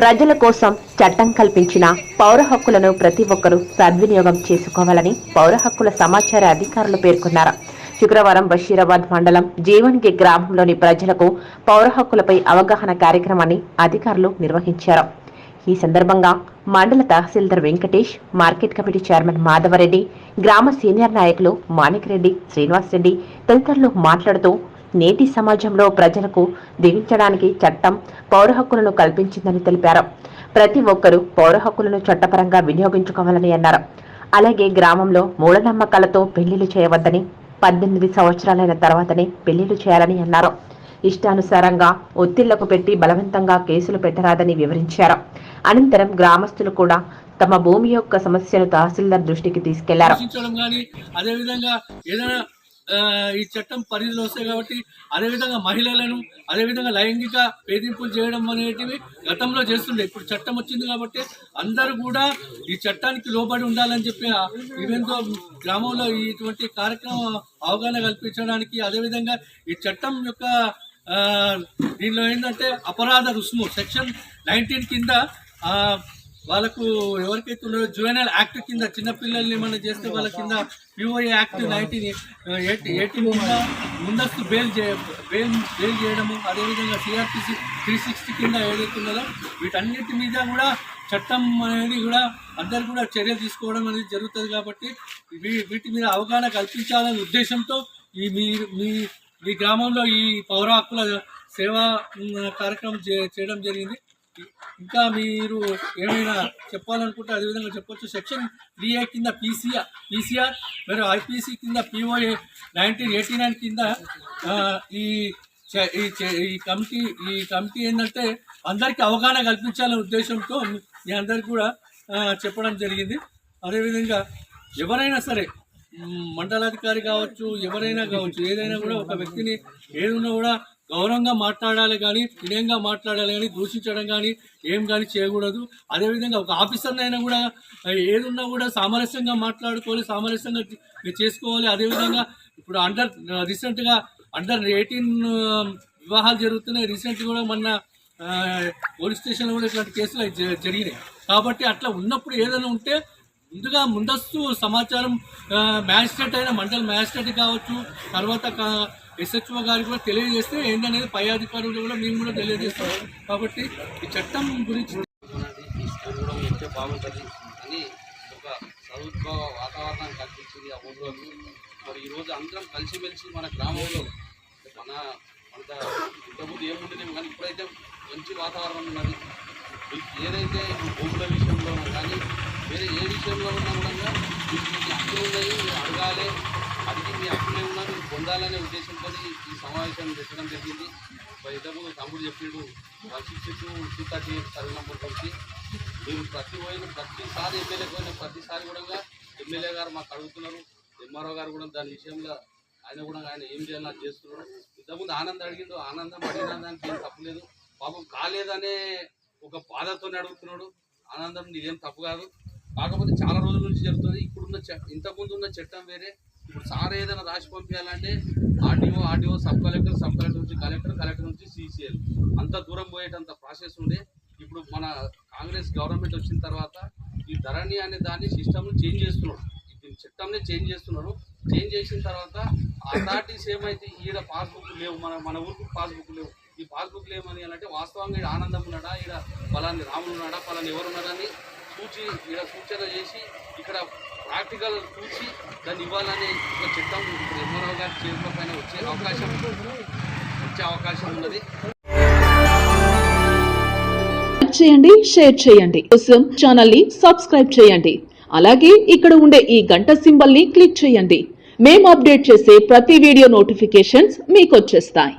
ప్రజల కోసం చట్టం కల్పించిన పౌర హక్కులను ప్రతి ఒక్కరూ సద్వినియోగం చేసుకోవాలని పౌర హక్కుల సమాచార అధికారులు పేర్కొన్నారు. శుక్రవారం బషీరాబాద్ మండలం జీవన్గి గ్రామంలోని ప్రజలకు పౌర హక్కులపై అవగాహన కార్యక్రమాన్ని అధికారులు నిర్వహించారు. ఈ సందర్భంగా మండల Tahsildar Venkatesh market committee chairman Madhavareddy గ్రామ సీనియర్ నాయకులు మాణిక్రెడ్డి శ్రీనివాస్ రెడ్డి తదితరులు మాట్లాడుతూ నేటి సమాజంలో ప్రజలకు దీవించడానికి చట్టం పౌర హక్కులను కల్పించిందని తెలిపారు. ప్రతి ఒక్కరూ పౌర హక్కులను చట్టపరంగా వినియోగించుకోవాలని అన్నారు. అలాగే గ్రామంలో మూఢనమ్మకాలతో పెళ్ళిళ్ళు చేయవద్దని పద్దెనిమిది సంవత్సరాలైన తర్వాతనే పెళ్ళిళ్ళు చేయాలని అన్నారు. ఇష్టానుసారంగా ఒత్తిళ్ళకు పెట్టి బలవంతంగా కేసులు పెట్టరాదని వివరించారు. అనంతరం గ్రామస్తులు కూడా తమ భూమి యొక్క సమస్యను తహసీల్దార్ దృష్టికి తీసుకెళ్ళారు. అదేవిధంగా ఏదైనా ఈ చట్టం పరిధిలో వస్తాయి కాబట్టి అదేవిధంగా మహిళలను అదేవిధంగా లైంగిక వేధింపులు చేయడం అనేటివి గతంలో చేస్తుండే. ఇప్పుడు చట్టం వచ్చింది కాబట్టి అందరూ కూడా ఈ చట్టానికి లోబడి ఉండాలని చెప్పి ఈవెంతో గ్రామంలో ఇటువంటి కార్యక్రమం అవగాహన కల్పించడానికి అదేవిధంగా ఈ చట్టం యొక్క దీనిలో ఏంటంటే అపరాధ రుసుము సెక్షన్ నైన్టీన్ కింద వాళ్ళకు ఎవరికైతే ఉన్నారో జువెనల్ యాక్ట్ కింద చిన్నపిల్లల్ని ఏమైనా చేస్తే వాళ్ళ కింద పిఓఏ యాక్ట్ నైన్టీన్ ఎయిటీన్ కింద ముందస్తు బెయిల్ చే బెయిల్ బెయిల్ చేయడము అదేవిధంగా సిఆర్పిసి త్రీ సిక్స్టీ కింద ఏదైతే ఉన్నదో వీటన్నిటి మీద కూడా చట్టం అనేది కూడా అందరు కూడా చర్యలు తీసుకోవడం అనేది జరుగుతుంది కాబట్టి వీ- వీటి మీద అవగాహన కల్పించాలనే ఉద్దేశంతో ఈ మీ మీ మీ గ్రామంలో ఈ పౌర హక్కుల సేవా కార్యక్రమం చే- చేయడం జరిగింది. ఇంకా మీరు ఏమైనా చెప్పాలనుకుంటే అదేవిధంగా చెప్పొచ్చు. సెక్షన్ త్రీ ఏ కింద పీసీఆర్ పీసీఆర్ మరియు ఐపీసీ కింద పిఓఏ నైన్టీన్ ఎయిటీ నైన్ కింద ఈ చ- ఈ ఈ కమిటీ ఈ కమిటీ ఏంటంటే అందరికీ అవగాహన కల్పించాలనే ఉద్దేశంతో మీ అందరికి కూడా చెప్పడం జరిగింది. అదేవిధంగా ఎవరైనా సరే మండలాధికారి కావచ్చు ఎవరైనా కావచ్చు ఏదైనా కూడా ఒక వ్యక్తిని ఏదున్నా కూడా గౌరవంగా మాట్లాడాలి కానీ వినయంగా మాట్లాడాలి కానీ దూషించడం కానీ ఏం కానీ చేయకూడదు. అదేవిధంగా ఒక ఆఫీసర్ని అయినా కూడా ఏదున్నా కూడా సామరస్యంగా మాట్లాడుకోవాలి సామరస్యంగా చేసుకోవాలి. అదేవిధంగా ఇప్పుడు అండర్ రీసెంట్గా అండర్ ఎయిటీన్ వివాహాలు జరుగుతున్నాయి. రీసెంట్ కూడా మొన్న పోలీస్ స్టేషన్లో కూడా ఇట్లాంటి కేసులు జరిగినాయి. కాబట్టి అట్లా ఉన్నప్పుడు ఏదైనా ఉంటే ముందుగా ముందస్తు సమాచారం మ్యాజిస్ట్రేట్ అయిన మండల మ్యాజిస్ట్రేట్ కావచ్చు తర్వాత ఎస్హెచ్ఓ గారికి కూడా తెలియజేస్తే ఏంటనేది పై అధికారులు కూడా మేము కూడా తెలియజేస్తాం. కాబట్టి ఈ చట్టం గురించి ఉన్నది కూడా బాగుంటుంది అని ఒక ప్రభుత్వ వాతావరణం కల్పించింది ఆ ఊళ్ళో మరి ఈరోజు అందరం కలిసిమెలిసి మన గ్రామంలో మన అంత ఇంతకుముందు ఏముండేనేమో కానీ ఇప్పుడైతే మంచి వాతావరణం ఉన్నది. ఏదైతే భూముల విషయంలో కానీ వేరే ఏ విషయంలో ఉన్నా కూడా మీకు మీ హక్కులు ఉన్నాయి మీరు అడగాలి. అడిగి మీ హక్కులు ఏమన్నా మీరు పొందాలనే ఉద్దేశంతో ఈ సమావేశం పెట్టడం జరిగింది. మరి ఇంతకుముందు తమ్ముడు చెప్పాడు one sixty two two thirty survey number వచ్చి మీరు ప్రతి పోయిన ప్రతిసారి ఎమ్మెల్యే పోయిన ప్రతిసారి కూడా ఎమ్మెల్యే గారు మాకు అడుగుతున్నారు. ఎంఆర్ఓ గారు కూడా దాని విషయంలో ఆయన కూడా ఆయన ఏం చేయాలని అది చేస్తున్నాడు ఇంతకుముందు ఆనంద్ అడిగిండు ఆనందం అడిగిన దానికి ఏం తప్పలేదు. పాపం కాలేదనే ఒక బాధతో అడుగుతున్నాడు ఆనందం నీదేం తప్పు కాదు. కాకపోతే చాలా రోజుల నుంచి జరుగుతుంది. ఇప్పుడున్న ఇంతకుముందు ఉన్న చట్టం వేరే. ఇప్పుడు సార్ ఏదైనా రాసి పంపించాలంటే RDO RDO sub collector sub collector నుంచి కలెక్టర్ కలెక్టర్ నుంచి సీసీఎల్. అంత దూరం పోయేటంత ప్రాసెస్ ఉండే. ఇప్పుడు మన కాంగ్రెస్ గవర్నమెంట్ వచ్చిన తర్వాత ఈ ధరణి అనే దాన్ని సిస్టమ్ను చేంజ్ చేస్తున్నాడు. దీని చట్టంని చేంజ్ చేస్తున్నారు చేంజ్ చేసిన తర్వాత అథారిటీస్ ఏమైతే ఈడ పాస్బుక్ లేవు మన మన ఊరికి పాస్బుక్ లేవు. ఈ పాస్బుక్లు ఏమని అంటే వాస్తవంగా ఈడ ఆనందం ఉన్నాడా? ఈడ పలాని రాములు ఉన్నాడా? పలాని ఎవరు ఉన్నాడని చూచి ఈడ సూచన చేసి ఇక్కడ ప్రాక్టికల్ చూసి దాన్ని ఇవ్వాలని ఒక చట్టం ఇప్పుడు ఎంఆర్ఓ గారి చేతుల పైన వచ్చే అవకాశం వచ్చే అవకాశం ఉన్నది. చేయండి షేర్ చేయండి. కోసం ఛానల్ని సబ్స్క్రైబ్ చేయండి. అలాగే ఇక్కడ ఉండే ఈ గంట సింబల్ని క్లిక్ చేయండి. మేము అప్డేట్ చేసే ప్రతి వీడియో నోటిఫికేషన్స్ మీకు వచ్చేస్తాయి.